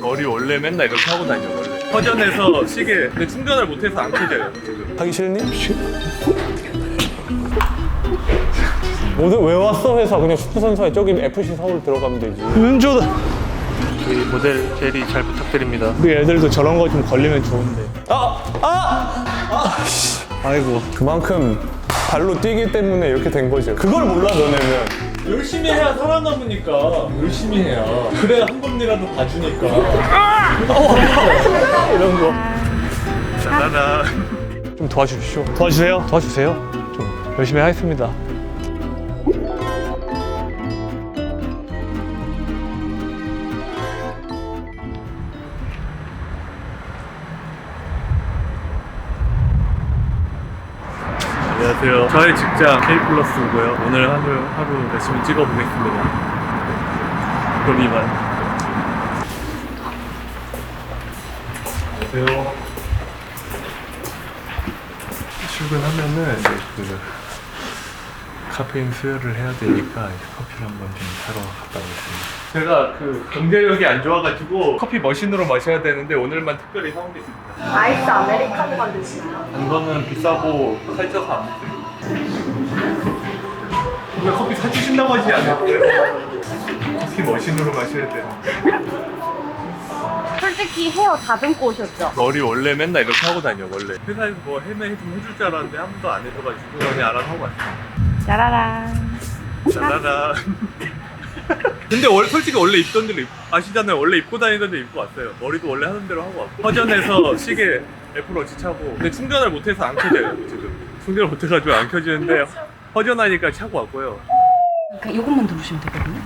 머리 원래 맨날 이렇게 하고 다녀 원래 허전해서 시계 근데 충전을 못해서 안 켜져요 지금 하기 싫니? 오늘 왜 왔어 회사 그냥 숙소선사에 저기 FC 서울 들어가면 되지 은조다 저희 모델 제리 잘 부탁드립니다 우리 애들도 저런 거 좀 걸리면 좋은데 아! 아! 아! 씨. 아이고 그만큼 발로 뛰기 때문에 이렇게 된 거죠 그걸 몰라 너네는 열심히 해야 살아남으니까 열심히 해야 그래야 한 번이라도 봐주니까 이런 거 짜라라 좀 도와주십시오. 도와주세요. 도와주세요. 좀 열심히 하겠습니다. 안녕하세요. 저의 직장 K플러스고요. 오늘 하루, 하루 열심히 찍어보겠습니다. 그럼 이만. 안녕하세요. 출근하면은 이제 그 카페인 수혈을 해야 되니까 이제 커피를 한번 좀 사러 갔다 오겠습니다. 제가 그 경제력이 안 좋아가지고 커피 머신으로 마셔야 되는데 오늘만 특별히 사온 게 있습니다. 아이스 아메리카노 만드시나요? 단 거는 비싸고 살쪄서 안 먹어요. 왜 커피 사주신다고 하지 않았어요? 커피 머신으로 마셔야 되는데. 솔직히 헤어 다듬고 오셨죠? 머리 원래 맨날 이렇게 하고 다녀 원래. 회사에서 뭐 헤매 좀 해줄 줄 알았는데 아무도 안 해줘가지고 그냥 알아서 하고 왔어요. 짜라란 짜라라. 근데 월, 솔직히 원래 입던 대로 입, 아시잖아요. 원래 입고 다니던 데 입고 왔어요. 머리도 원래 하던 대로 하고 왔고. 허전해서 시계 애플워치 차고. 근데 충전을 못해서 안 켜져요, 지금. 충전을 못해가지고 안 켜지는데 허전하니까 차고 왔고요. 그러니까 이것만 누르시면 되거든요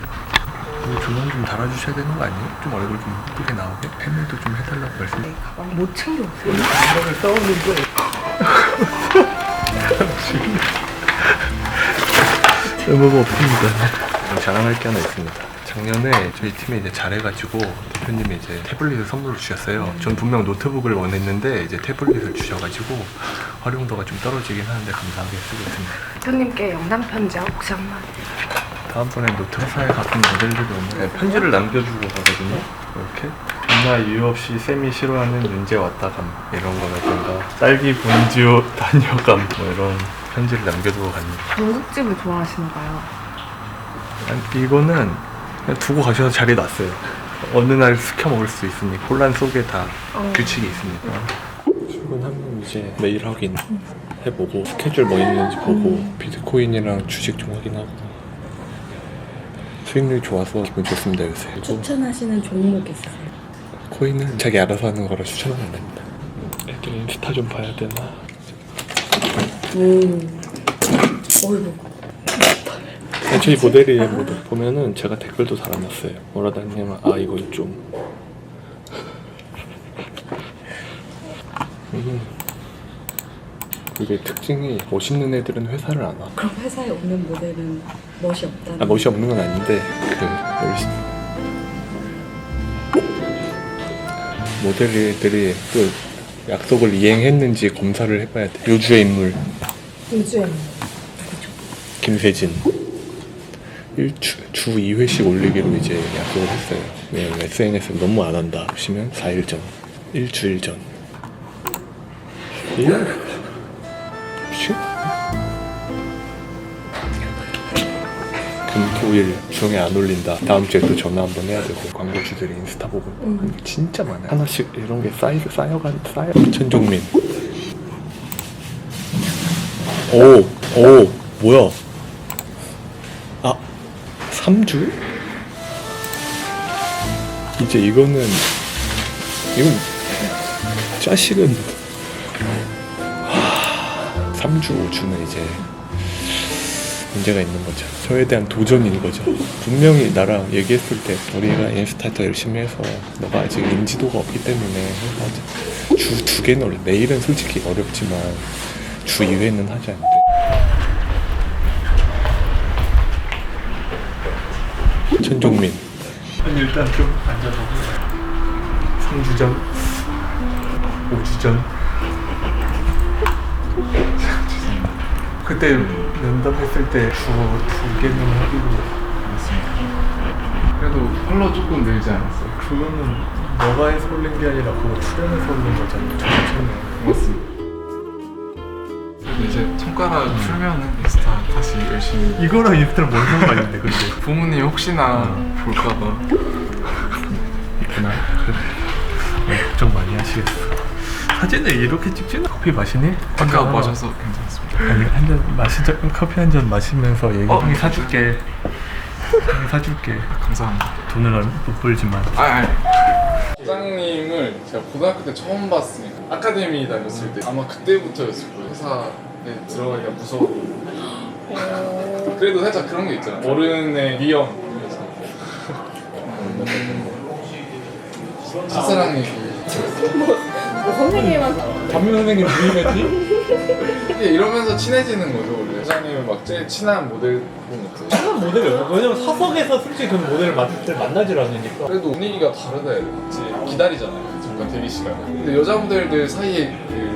조명 좀 달아주셔야 되는 거 아니에요? 좀 얼굴 좀 예쁘게 나오게? 패밀도 좀 해달라고 말씀. 네, 가방 못 챙겨오세요? 생각을 싸웠는데. 의무가 없습니다. 자랑할 게 하나 있습니다. 작년에 저희 팀에 이제 잘해가지고 대표님이 이제 태블릿을 선물로 주셨어요. 전 분명 노트북을 원했는데 이제 태블릿을 주셔가지고 활용도가 좀 떨어지긴 하는데 감사하게 쓰고 있습니다. 대표님께 영단 편지 혹시 한마디 다음번에 노트북사에 같은 모델들이 오면 네, 편지를 남겨주고 가거든요. 이렇게 존나 이유 없이 쌤이 싫어하는 윤재 왔다감 이런 거라든가 딸기 본지오 다녀감 뭐 이런 편지를 남겨두고 갑니다. 중국집을 좋아하시나 봐요 아니, 이거는 그냥 두고 가셔서 자리 놨어요. 어느 날 시켜 먹을 수 있으니 혼란 속에 다 어. 규칙이 있으니까. 출근하면 이제 메일 확인 해보고 스케줄 뭐 있는지 보고 비트코인이랑 주식 좀 확인하고 수익률이 좋아서 기분 좋습니다 요새. 그리고 추천하시는 종목 있으세요? 코인은 자기 알아서 하는 거라 추천은 안 됩니다. 애들 인스타 좀 봐야 되나? 음 어이구 네, 저희 모델이 모델 보면은 제가 댓글도 달아놨어요. 뭐라 다니냐면 아 이건 좀 음, 이게 특징이 멋있는 애들은 회사를 안 와. 그럼 회사에 오는 모델은 멋이 없다는 아 멋이 없는 건 아닌데 그 열심히 모델들이 또 약속을 이행했는지 검사를 해봐야 돼. 요주의 인물 요즘에 김세진 일주 주 2회씩 올리기로 이제 약속을 했어요. 왜냐면 SNS에 너무 안 한다 하시면 4일 전, 일주일 전. 일? 금토일 중에 안 올린다. 다음 주에 또 전화 한번 해야 되고 광고주들이 인스타 보고 게 진짜 많아요. 하나씩 이런 게 쌓이 쌓여간 쌓여. 천종민. 오, 오, 뭐야? 아, 3주? 이제 이거는 이건 자식은 하, 3주, 5주는 이제 문제가 있는 거죠. 저에 대한 도전인 거죠. 분명히 나랑 얘기했을 때 우리가 인스타 더 열심히 해서 너가 아직 인지도가 없기 때문에 주 두 개는 매일은 솔직히 어렵지만 주 2회는 하지 않대. 천종민. 일단 좀 앉아보고. 3주 전, 5주 전. 그때 면담했을 때주두 개는 하기로 했습니다. 그래도 컬러 조금 늘지 않았어요? 그거는 너가 해서 올린 게 아니라 그거 출연해서 올린 거잖아. 괜찮네. 고맙습니다. 그래도 이제 손가락 풀면은 인스타 다시 열심히 이거랑 인스타랑 뭔 상관인데 근데 부모님 혹시나 볼까봐 있구나. 걱정 많이 하시겠어. 사진을 이렇게 찍지는 커피 마시니? 아까 혼자? 마셔서 괜찮습니다. 아니 한잔 마시자 커피 한 잔 마시면서 얘기 어? 형이 사줄게 형이 사줄게 감사합니다. 돈을 못 벌지만 아, 아니. 부장님을 제가 고등학교 때 처음 봤으니까 아카데미 다녔을 때 아마 그때부터였을 거예요. 회사에 들어가기가 무서워. 그래도 살짝 그런 게 있잖아. 어른의 위험. 첫사랑 얘기. 담임 선생님 부임했지? 이게 이러면서 친해지는 거죠 원래. 부장님은 막 제일 친한 모델 보니까. 그런 모델이 없어 왜냐면 사석에서 솔직히 그 모델을 만날 때 만나질 않으니까. 그래도 분위기가 다르다 해야 되지 기다리잖아요 잠깐 대기 시간 근데 여자 모델들 사이에 그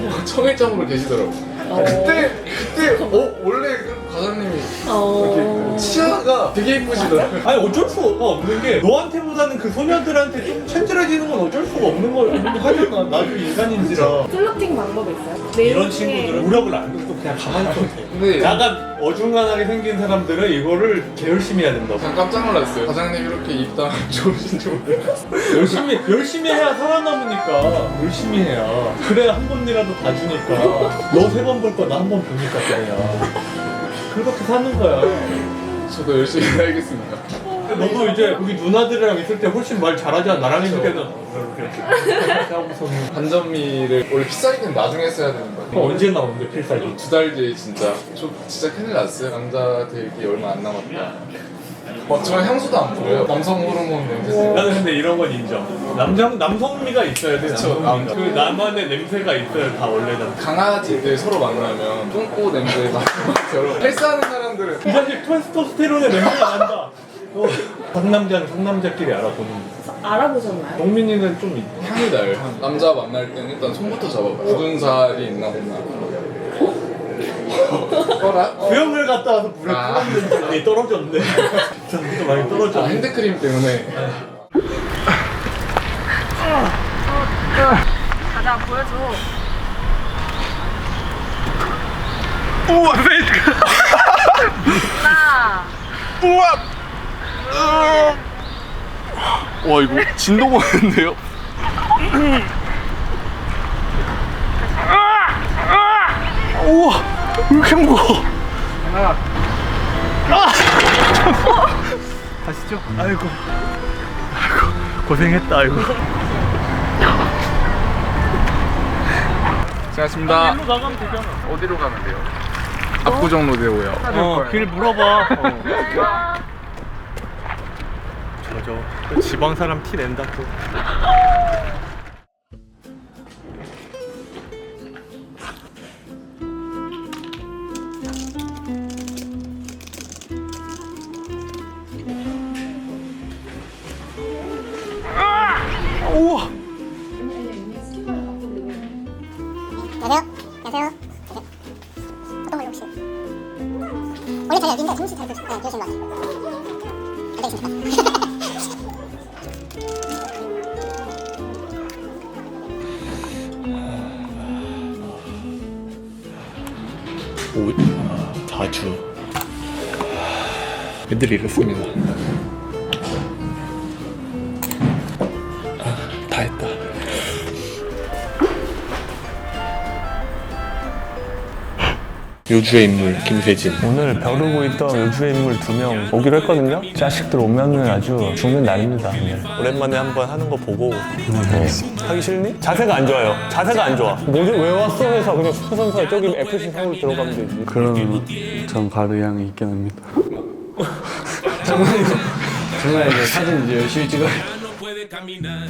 청일점으로 계시더라고 그때 그때 어 원래 그 과장님이 이렇게 치아가 되게 이쁘시더라고요. 아니 어쩔 수가 없는 게 너한테보다는 그 소녀들한테 좀 친절해지는 건 어쩔 수가 없는 걸 하잖아 나도 인간인지라. 플러팅 방법이 있어요? 이런 친구들은 노력을 안 해도 그냥 가만히 있어도 돼. 근데 약간 어중간하게 생긴 사람들은 이거를 개열심히 해야 된다고. 그냥 깜짝 놀랐어요. 과장님 이렇게 입담 좋으신 줄 몰랐어요. 열심히 열심히 해야 살아남으니까. 열심히 해야. 그래야 한 번이라도 봐주니까. 너 세 번 볼 거 나 한 번 보니까 그래야 그렇게 사는 거야. 저도 열심히 해야겠습니다. 근데 너도 이제 여기 누나들이랑 있을 때 훨씬 말 잘하잖아? 나랑 있을 때는 이렇게 하고서는. 반전미를 원래 피사이드는 나중에 써야 되는 거예요. 언제 나오는데 필살기? 두 달 뒤에 진짜. 저 진짜 큰일 났어요. 남자 되기 얼마 안 남았다 막저 향수도 안 뿌려요 남성 호르몬 냄새 나는 근데 이런 건 인정 남성 남성미가 있어야 돼 그쵸, 남성미가. 남성. 그 나만의 냄새가 있어야 다 원래는 강아지들 서로 만나면 똥꼬 냄새가 결혼 헬스하는 사람들은 이 자식 테스토스테론의 냄새가 난다 어, 상남자는 상남자끼리 알아보는 거 알아보셨나요? 동민이는 좀 있- 향이 나요 향. 남자 만날 때는 일단 손부터 잡아봐요 굳은 살이 있나 보나 어라? 수영을 갔다 와서 물에 아. 뿌렸는데 많이 떨어졌네 진짜 많이 아, 떨어졌네 핸드크림 때문에 가자 보여줘. 우와 페이크 하나. 와 이거 진동 오는데요? 우와 왜 이렇게 무거워 가시죠. 아이고. 아이고 고생했다 아이고. 수고하셨습니다. 일로 나가면 되잖아. 어디로 가면 돼요? 압구정 로데오요. 어 길 물어봐. 저저 또 지방 사람 티 낸다 또 원래 자리 여기인데 정신 차리고 네, 계신 것 같아요. 오, 아, 자주 애들이 이렇습니다 요주의 인물 김세진. 오늘 벼르고 있던 요주의 인물 두 명 오기로 했거든요. 자식들 오면은 아주 죽는 날입니다. 오늘 오랜만에 한번 하는 거 보고. 하기 싫니? 자세가 안 좋아요. 자세가 안 좋아. 뭐지 왜 왔어? 해서 그냥 슈퍼선수가 저기 FC 서울 들어가면 되지. 그런 전 가르향이 있긴 합니다. 정말 이제 사진 이제 열심히 찍어야 no puede caminar.